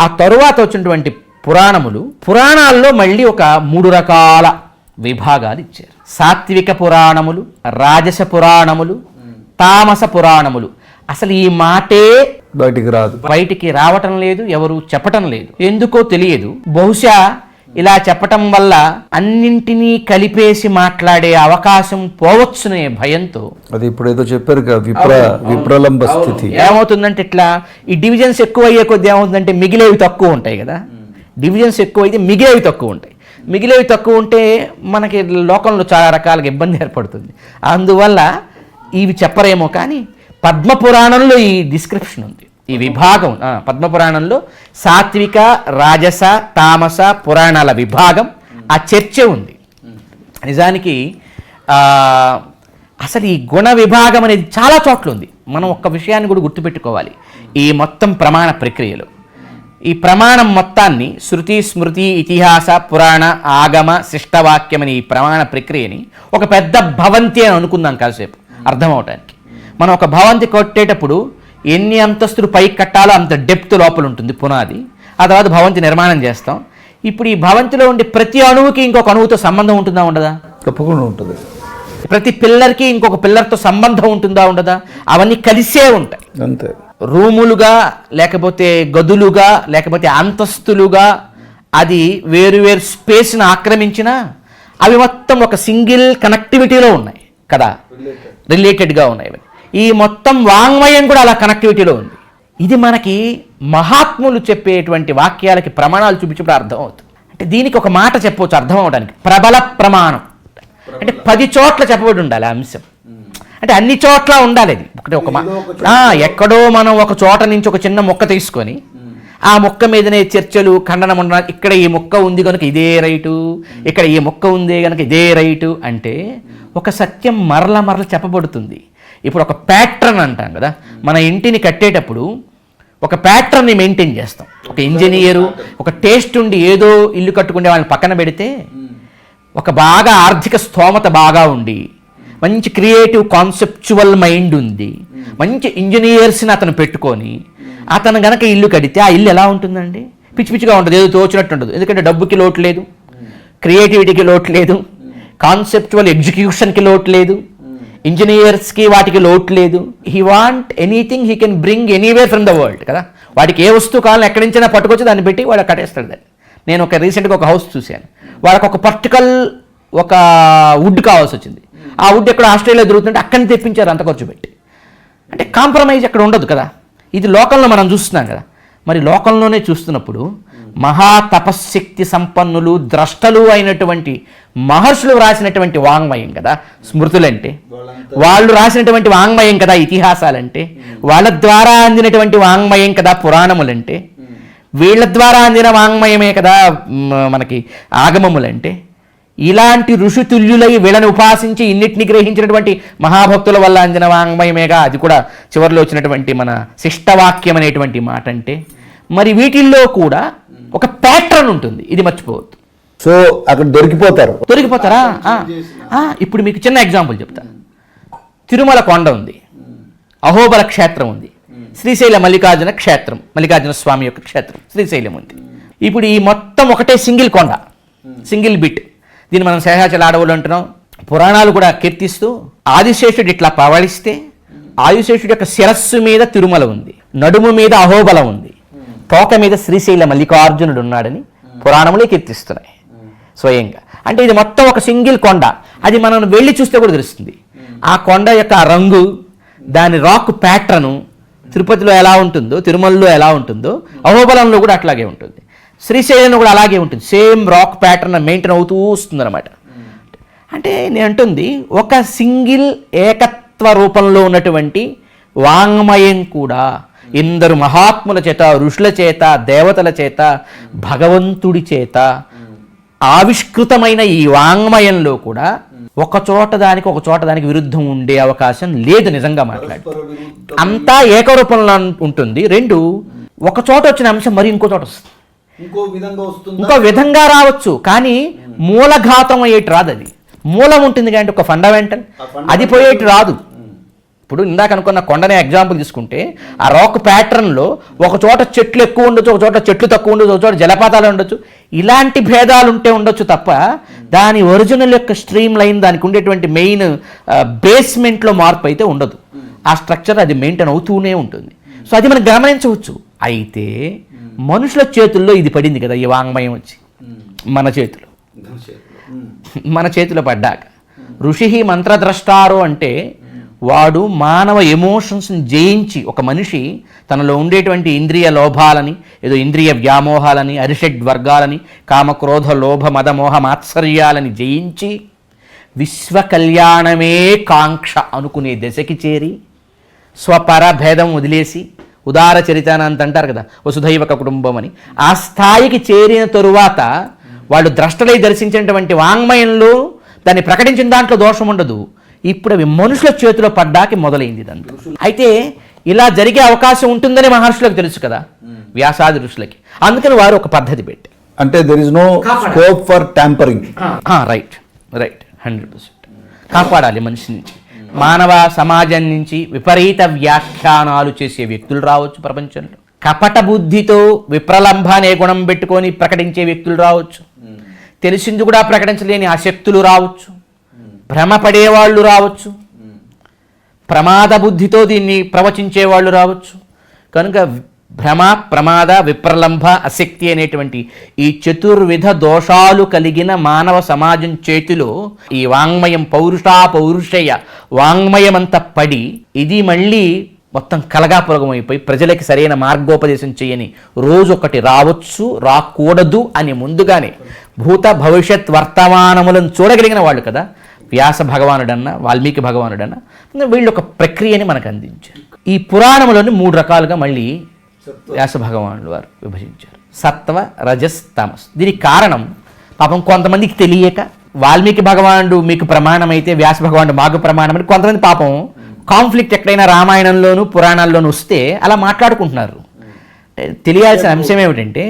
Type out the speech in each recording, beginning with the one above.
ఆ తరువాత వచ్చినటువంటి పురాణములు పురాణాల్లో మళ్ళీ ఒక మూడు రకాల విభాగాలు ఇచ్చారు. సాత్విక పురాణములు రాజస పురాణములు తామస పురాణములు. అసలు ఈ మాటే బయటికి రాదు. బయటికి రావటం లేదు ఎవరు చెప్పటం లేదు. ఎందుకో తెలియదు. బహుశా ఇలా చెప్పటం వల్ల అన్నింటినీ కలిపేసి మాట్లాడే అవకాశం పోవచ్చునే భయంతో. అది ఇప్పుడు ఏదో చెప్పారు విప్ర విప్రలంబ స్థితి. ఏమవుతుందంటే ఇట్లా ఈ డివిజన్స్ ఎక్కువ అయ్యే కొద్ది ఏమవుతుందంటే మిగిలేవి తక్కువ ఉంటాయి కదా. డివిజన్స్ ఎక్కువ అయితే మిగిలేవి తక్కువ ఉంటాయి. మిగిలేవి తక్కువ ఉంటే మనకి లోకంలో చాలా రకాలుగా ఇబ్బంది ఏర్పడుతుంది. అందువల్ల ఇవి చెప్పరేమో కానీ పద్మపురాణంలో ఈ డిస్క్రిప్షన్ ఉంది. ఈ విభాగం పద్మపురాణంలో సాత్విక రాజస తామస పురాణాల విభాగం ఆ చర్చ ఉంది. నిజానికి అసలు ఈ గుణ విభాగం అనేది చాలా చోట్ల ఉంది. మనం ఒక్క విషయాన్ని కూడా గుర్తుపెట్టుకోవాలి. ఈ మొత్తం ప్రమాణ ప్రక్రియలో. ఈ ప్రమాణం మొత్తాన్ని శృతి స్మృతి ఇతిహాస పురాణ ఆగమ శిష్టవాక్యం అనే ఈ ప్రమాణ ప్రక్రియని ఒక పెద్ద భవంతి అని అనుకుందాం కాసేపు. అర్థమవటానికి. మనం ఒక భవంతి కొట్టేటప్పుడు ఎన్ని అంతస్తులు పైకి కట్టాలో అంత డెప్త్ లోపల ఉంటుంది పునాది. ఆ తర్వాత భవంతి నిర్మాణం చేస్తాం. ఇప్పుడు ఈ భవంతిలో ఉండే ప్రతి అణువుకి ఇంకొక అణువుతో సంబంధం ఉంటుందా ఉండదా? తప్పకుండా ఉంటుంది. ప్రతి పిల్లర్కి ఇంకొక పిల్లర్తో సంబంధం ఉంటుందా ఉండదా? అవన్నీ కలిసే ఉంటాయి. అంతే. రూములుగా లేకపోతే గదులుగా లేకపోతే అంతస్తులుగా అది వేరు వేరు స్పేస్ని ఆక్రమించిన అవి మొత్తం ఒక సింగిల్ కనెక్టివిటీలో ఉన్నాయి కదా. రిలేటెడ్గా ఉన్నాయి. ఈ మొత్తం వాంగ్మయం కూడా అలా కనెక్టివిటీలో ఉంది. ఇది మనకి మహాత్ములు చెప్పేటువంటి వాక్యాలకి ప్రమాణాలు చూపించినప్పుడు అర్థం అవుతుంది అంటే దీనికి ఒక మాట చెప్పవచ్చు అర్థం అవడానికి. ప్రబల ప్రమాణం. అంటే పది చోట్ల చెప్పబడి ఉండాలి ఆ అంశం. అంటే అన్ని చోట్ల ఉండాలి అది. ఒకటి ఒక ఎక్కడో మనం ఒక చోట నుంచి ఒక చిన్న మొక్క తీసుకొని ఆ మొక్క మీదనే చర్చలు ఖండనం ఉండ ఇక్కడ ఈ మొక్క ఉంది కనుక ఇదే రైటు. ఇక్కడ ఈ మొక్క ఉంది కనుక ఇదే రైటు. అంటే ఒక సత్యం మరల మరల చెప్పబడుతుంది. ఇప్పుడు ఒక ప్యాట్రన్ అంటాం కదా. మన ఇంటిని కట్టేటప్పుడు ఒక ప్యాట్రన్ని మెయింటైన్ చేస్తాం. ఒక ఇంజనీరు ఒక టేస్ట్ ఉండి ఏదో ఇల్లు కట్టుకునే వాళ్ళని పక్కన పెడితే ఒక బాగా ఆర్థిక స్తోమత బాగా ఉండి మంచి క్రియేటివ్ కాన్సెప్చువల్ మైండ్ ఉంది మంచి ఇంజనీర్స్ని అతను పెట్టుకొని అతను గనక ఇల్లు కడితే ఆ ఇల్లు ఎలా ఉంటుందండి? పిచ్చి పిచ్చిగా ఉంటుంది ఏదో తోచినట్టు ఉండదు ఎందుకంటే డబ్బుకి లోటు లేదు క్రియేటివిటీకి లోటు లేదు కాన్సెప్చువల్ ఎగ్జిక్యూషన్కి లోటు లేదు. ఇంజనీర్స్కి వాటికి లోటు లేదు. He want anything he can bring anywhere from the world కదా? వాటికి ఏ వస్తువు కావాలని ఎక్కడి నుంచైనా పట్టుకొచ్చి దాన్ని పెట్టి వాడు కట్టేస్తాడు దాన్ని. నేను ఒక రీసెంట్గా ఒక హౌస్ చూశాను. వాళ్ళకి ఒక పర్టికల్ ఒక వుడ్ కావాల్సి వచ్చింది ఆ వుడ్ ఎక్కడ ఆస్ట్రేలియా దొరుకుతుంటే అక్కడిని తెప్పించారు అంత ఖర్చు పెట్టి. అంటే కాంప్రమైజ్ అక్కడ ఉండదు కదా? ఇది లోకల్లో మనం చూస్తున్నాం కదా? మరి లోకంలోనే చూస్తున్నప్పుడు మహా తపశ్శక్తి సంపన్నులు ద్రష్టలు అయినటువంటి మహర్షులు రాసినటువంటి వాంగ్మయం కదా స్మృతులంటే. వాళ్ళు రాసినటువంటి వాంగ్మయం కదా ఇతిహాసాలంటే. వాళ్ళ ద్వారా అందినటువంటి వాంగ్మయం కదా పురాణములంటే. వీళ్ళ ద్వారా అందిన వాంగ్మయమే కదా మనకి ఆగమములంటే. ఇలాంటి ఋషితుల్యులై వీళ్ళని ఉపాసించి ఇన్నిటిని గ్రహించినటువంటి మహాభక్తుల వల్ల అందిన వాంగ్మయమేగా అది కూడా చివరిలో వచ్చినటువంటి మన శిష్టవాక్యం అనేటువంటి మాట అంటే మరి వీటిల్లో కూడా ఒక ప్యాట్రన్ ఉంటుంది. ఇది మర్చిపోవద్దు. సో అక్కడ దొరికిపోతారు. దొరికిపోతారా? ఇప్పుడు మీకు చిన్న ఎగ్జాంపుల్ చెప్తా. తిరుమల కొండ ఉంది. అహోబల క్షేత్రం ఉంది. శ్రీశైల మల్లికార్జున క్షేత్రం మల్లికార్జున స్వామి యొక్క క్షేత్రం శ్రీశైలం ఉంది. ఇప్పుడు ఈ మొత్తం ఒకటే సింగిల్ కొండ సింగిల్ బిట్ దీన్ని మనం శేషాచల అడవులు అంటున్నాం. పురాణాలు కూడా కీర్తిస్తూ ఆదిశేషుడు ఇట్లా పవళిస్తే ఆదిశేషుడు యొక్క శిరస్సు మీద తిరుమల ఉంది. నడుము మీద అహోబలం ఉంది. తోక మీద శ్రీశైల మల్లికార్జునుడు ఉన్నాడని పురాణములే కీర్తిస్తున్నాయి. స్వయంగా. అంటే ఇది మొత్తం ఒక సింగిల్ కొండ. అది మనం వెళ్ళి చూస్తే కూడా తెలుస్తుంది. ఆ కొండ యొక్క రంగు దాని రాక్ ప్యాటర్ను తిరుపతిలో ఎలా ఉంటుందో తిరుమలలో ఎలా ఉంటుందో అహోబలంలో కూడా అట్లాగే ఉంటుంది. శ్రీశైలంలో కూడా అలాగే ఉంటుంది. సేమ్ రాక్ ప్యాటర్న్ మెయింటైన్ అవుతూ వస్తుందన్నమాట. అంటే నేను అంటుంది ఒక సింగిల్ ఏకత్వ రూపంలో ఉన్నటువంటి వాంగ్మయం కూడా ఇందరు మహాత్ముల చేత ఋషుల చేత దేవతల చేత భగవంతుడి చేత ఆవిష్కృతమైన ఈ వాంగ్మయంలో కూడా ఒక చోట దానికి ఒక చోట దానికి విరుద్ధం ఉండే అవకాశం లేదు నిజంగా మాట్లాడి. అంతా ఏకరూపంలో ఉంటుంది. రెండు ఒక చోట వచ్చిన అంశం మరి ఇంకో చోట వస్తుంది. ఇంకో విధంగా వస్తుంది? ఇంకో విధంగా రావచ్చు కానీ మూలఘాతం అయ్యేటి రాదు అది. మూలం ఉంటుంది కానీ ఒక ఫండమెంటల్ అది పోయేటి రాదు. ఇప్పుడు ఇందాక అనుకున్న కొండనే ఎగ్జాంపుల్ తీసుకుంటే ఆ రాక్ ప్యాటర్న్లో ఒక చోట చెట్లు ఎక్కువ ఉండొచ్చు ఒక చోట చెట్లు తక్కువ ఉండొచ్చు ఒక చోట జలపాతాలు ఉండొచ్చు. ఇలాంటి భేదాలు ఉంటే ఉండొచ్చు తప్ప దాని ఒరిజినల్ యొక్క స్ట్రీమ్ లైన్ దానికి ఉండేటువంటి మెయిన్ బేస్మెంట్లో మార్పు అయితే ఉండదు. ఆ స్ట్రక్చర్ అది మెయింటైన్ అవుతూనే ఉంటుంది. సో అది మనం గమనించవచ్చు. అయితే మనుషుల చేతుల్లో ఇది పడింది కదా ఈ వాంగ్మయం వచ్చి. మన చేతిలో. మన చేతిలో. పడ్డాక. ఋషి మంత్రద్రష్టారు అంటే వాడు మానవ ఎమోషన్స్ని జయించి ఒక మనిషి తనలో ఉండేటువంటి ఇంద్రియ లోభాలని ఏదో ఇంద్రియ వ్యామోహాలని అరిషడ్ వర్గాలని కామక్రోధ లోభ మదమోహ మాత్సర్యాలని జయించి విశ్వకళ్యాణమే కాంక్ష అనుకునే దశకి చేరి స్వపర భేదం వదిలేసి ఉదార చరితానంత అంటారు కదా వసుధైవక కుటుంబం అని. ఆ స్థాయికి చేరిన తరువాత వాళ్ళు ద్రష్టలై దర్శించినటువంటి వాంగ్మయంలో దాన్ని ప్రకటించిన దాంట్లో దోషం ఉండదు. ఇప్పుడు అవి మనుషుల చేతిలో పడ్డాకి మొదలైంది ఇదంతా. అయితే ఇలా జరిగే అవకాశం ఉంటుందని మహర్షులకు తెలుసు కదా వ్యాసాది ఋషులకి. అందుకని వారు ఒక పద్ధతి పెట్టారు. అంటే there is no scope for tampering right right hundred percent కాపాడాలి మనిషి నుంచి. మానవ సమాజం నుంచి విపరీత వ్యాఖ్యానాలు చేసే వ్యక్తులు రావచ్చు ప్రపంచంలో. కపట బుద్ధితో విప్రలంభ అనే గుణం పెట్టుకొని ప్రకటించే వ్యక్తులు రావచ్చు. తెలిసింది కూడా ప్రకటించలేని అశక్తులు రావచ్చు. భ్రమపడేవాళ్ళు రావచ్చు. ప్రమాద బుద్ధితో దీన్ని ప్రవచించేవాళ్ళు రావచ్చు. కనుక భ్రమ ప్రమాద విప్రలంభ అశక్తి అనేటువంటి ఈ చతుర్విధ దోషాలు కలిగిన మానవ సమాజం చేతిలో ఈ వాంగ్మయం పౌరుషా పౌరుషయ వాంగ్మయమంతా పడి ఇది మళ్ళీ మొత్తం కలగాపులగమైపోయి ప్రజలకి సరైన మార్గోపదేశం చేయని రోజు ఒకటి రావచ్చు రాకూడదు అని ముందుగానే భూత భవిష్యత్ వర్తమానములను చూడగలిగిన వాళ్ళు కదా. వ్యాస భగవానుడన్నా వాల్మీకి భగవానుడన్నా వీళ్ళు ఒక ప్రక్రియని మనకు అందించారు. ఈ పురాణములను మూడు రకాలుగా మళ్ళీ వ్యాస భగవానుడు వారు విభజించారు. సత్వ రజస్ తమస్. దీనికి కారణం పాపం కొంతమందికి తెలియక వాల్మీకి భగవానుడు మీకు ప్రమాణం అయితే వ్యాస భగవానుడు మాకు ప్రమాణం అని కొంతమంది పాపం కాన్ఫ్లిక్ట్ ఎక్కడైనా రామాయణంలోను పురాణాల్లోనూ వస్తే అలా మాట్లాడుకుంటున్నారు. తెలియాల్సిన అంశం ఏమిటంటే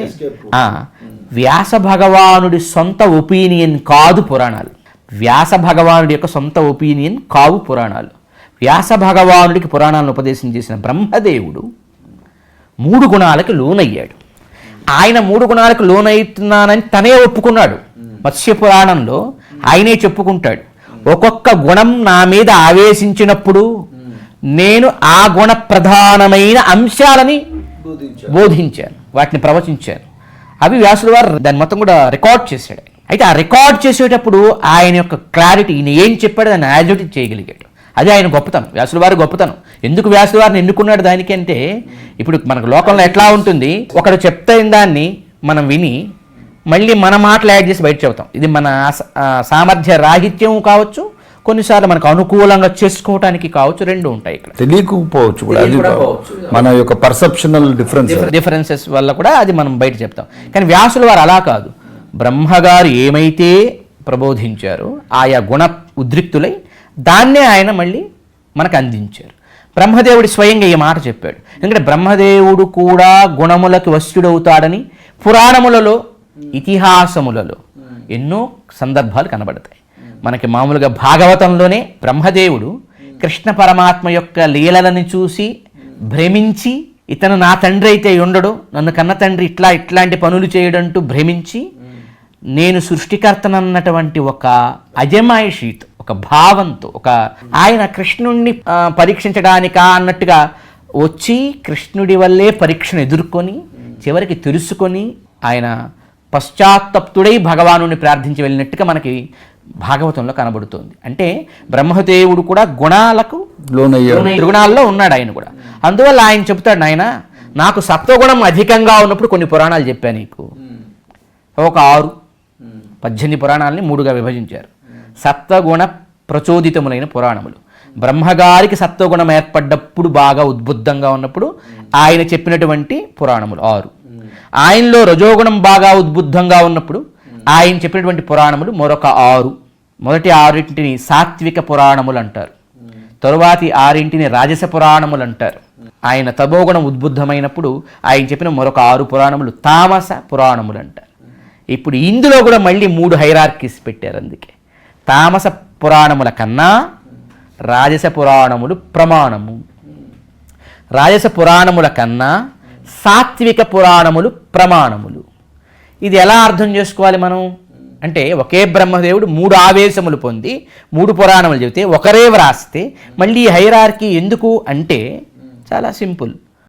వ్యాస భగవానుడి సొంత ఒపీనియన్ కాదు పురాణాలు. వ్యాస భగవానుడి యొక్క సొంత ఒపీనియన్ కావు పురాణాలు. వ్యాస భగవానుడికి పురాణాలను ఉపదేశం చేసిన బ్రహ్మదేవుడు మూడు గుణాలకు లోనయ్యాడు. ఆయన మూడు గుణాలకు లోనవుతున్నానని తనే ఒప్పుకున్నాడు. మత్స్య పురాణంలో ఆయనే చెప్పుకుంటాడు. ఒక్కొక్క గుణం నా మీద ఆవేశించినప్పుడు నేను ఆ గుణ ప్రధానమైన అంశాలని బోధించాను. వాటిని ప్రవచించాను. అవి వ్యాసుడు వారు దాన్ని మొత్తం కూడా రికార్డ్ చేశాడు. అయితే ఆ రికార్డ్ చేసేటప్పుడు ఆయన యొక్క క్లారిటీ ఈయన ఏం చెప్పాడో దాన్ని యాజిటీ చేయగలిగాడు. అది ఆయన గొప్పతనం వ్యాసుడు వారి గొప్పతనం. ఎందుకు వ్యాసుడు వారిని ఎన్నుకున్నాడు దానికి అంటే ఇప్పుడు మనకు లోకంలో ఎట్లా ఉంటుంది ఒకడు చెప్తే దాన్ని మనం విని మళ్ళీ మన మాటలు యాడ్ చేసి బయట చెబుతాం. ఇది మన సామర్థ్య రాహిత్యం కావచ్చు కొన్నిసార్లు మనకు అనుకూలంగా చేసుకోవటానికి కావచ్చు రెండు ఉంటాయి ఇక్కడ. తెలియకపోవచ్చు కూడా అది మన యొక్క పర్సెప్షనల్ డిఫరెన్స్ డిఫరెన్సెస్ వల్ల కూడా అది మనం బయట చెప్తాం. కానీ వ్యాసుల వారు అలా కాదు. బ్రహ్మగారు ఏమైతే ప్రబోధించారో ఆయా గుణ ఉద్రిక్తులై దాన్నే ఆయన మళ్ళీ మనకు అందించారు. బ్రహ్మదేవుడి స్వయంగా ఈ మాట చెప్పాడు. ఎందుకంటే బ్రహ్మదేవుడు కూడా గుణములకు వశ్యుడవుతాడని పురాణములలో ఇతిహాసములలో ఎన్నో సందర్భాలు కనబడతాయి. మనకి మామూలుగా భాగవతంలోనే బ్రహ్మదేవుడు కృష్ణ పరమాత్మ యొక్క లీలలను చూసి భ్రమించి ఇతను నా తండ్రి అయితే ఉండడు. నన్ను కన్న తండ్రి ఇట్లా ఇట్లాంటి పనులు చేయడంటూ భ్రమించి నేను సృష్టికర్తనన్నటువంటి ఒక అజమాయిషీతో ఒక భావంతో ఒక ఆయన కృష్ణుణ్ణి పరీక్షించడానికా అన్నట్టుగా వచ్చి కృష్ణుడి వల్లే పరీక్షను ఎదుర్కొని చివరికి తెలుసుకొని ఆయన పశ్చాత్తప్తుడై భగవానుని ప్రార్థించి వెళ్ళినట్టుగా మనకి భాగవతంలో కనబడుతోంది. అంటే బ్రహ్మదేవుడు కూడా గుణాలకు త్రిగుణాల్లో ఉన్నాడు ఆయన కూడా. అందువల్ల ఆయన చెప్తాడు నాయన నాకు సత్వగుణం అధికంగా ఉన్నప్పుడు కొన్ని పురాణాలు చెప్పాను నీకు. ఒక ఆరు పద్దెనిమిది పురాణాలని మూడుగా విభజించారు. సత్వగుణ ప్రచోదితములైన పురాణములు. బ్రహ్మగారికి సత్వగుణం ఏర్పడ్డప్పుడు బాగా ఉద్బుద్ధంగా ఉన్నప్పుడు ఆయన చెప్పినటువంటి పురాణములు ఆరు. ఆయనలో రజోగుణం బాగా ఉద్బుద్ధంగా ఉన్నప్పుడు ఆయన చెప్పినటువంటి పురాణములు మరొక ఆరు. మొదటి ఆరింటిని సాత్విక పురాణములు అంటారు తరువాతి ఆరింటిని రాజస పురాణములు అంటారు ఆయన తపోగుణం ఉద్బుద్ధమైనప్పుడు ఆయన చెప్పిన మరొక ఆరు పురాణములు తామస పురాణములు అంటారు ఇప్పుడు ఇందులో కూడా మళ్ళీ మూడు హైరార్కీస్ పెట్టారు అందుకే. తామస పురాణముల కన్నా రాజస పురాణములు ప్రమాణము. రాజస పురాణముల కన్నా సాత్విక పురాణములు ప్రమాణములు. ఇది ఎలా అర్థం చేసుకోవాలి మనం? అంటే ఒకే బ్రహ్మదేవుడు మూడు ఆవేశములు పొంది మూడు పురాణములు చెబితే ఒకరే వ్రాస్తే మళ్ళీ హైరార్కీ ఎందుకు? అంటే చాలా సింపుల్.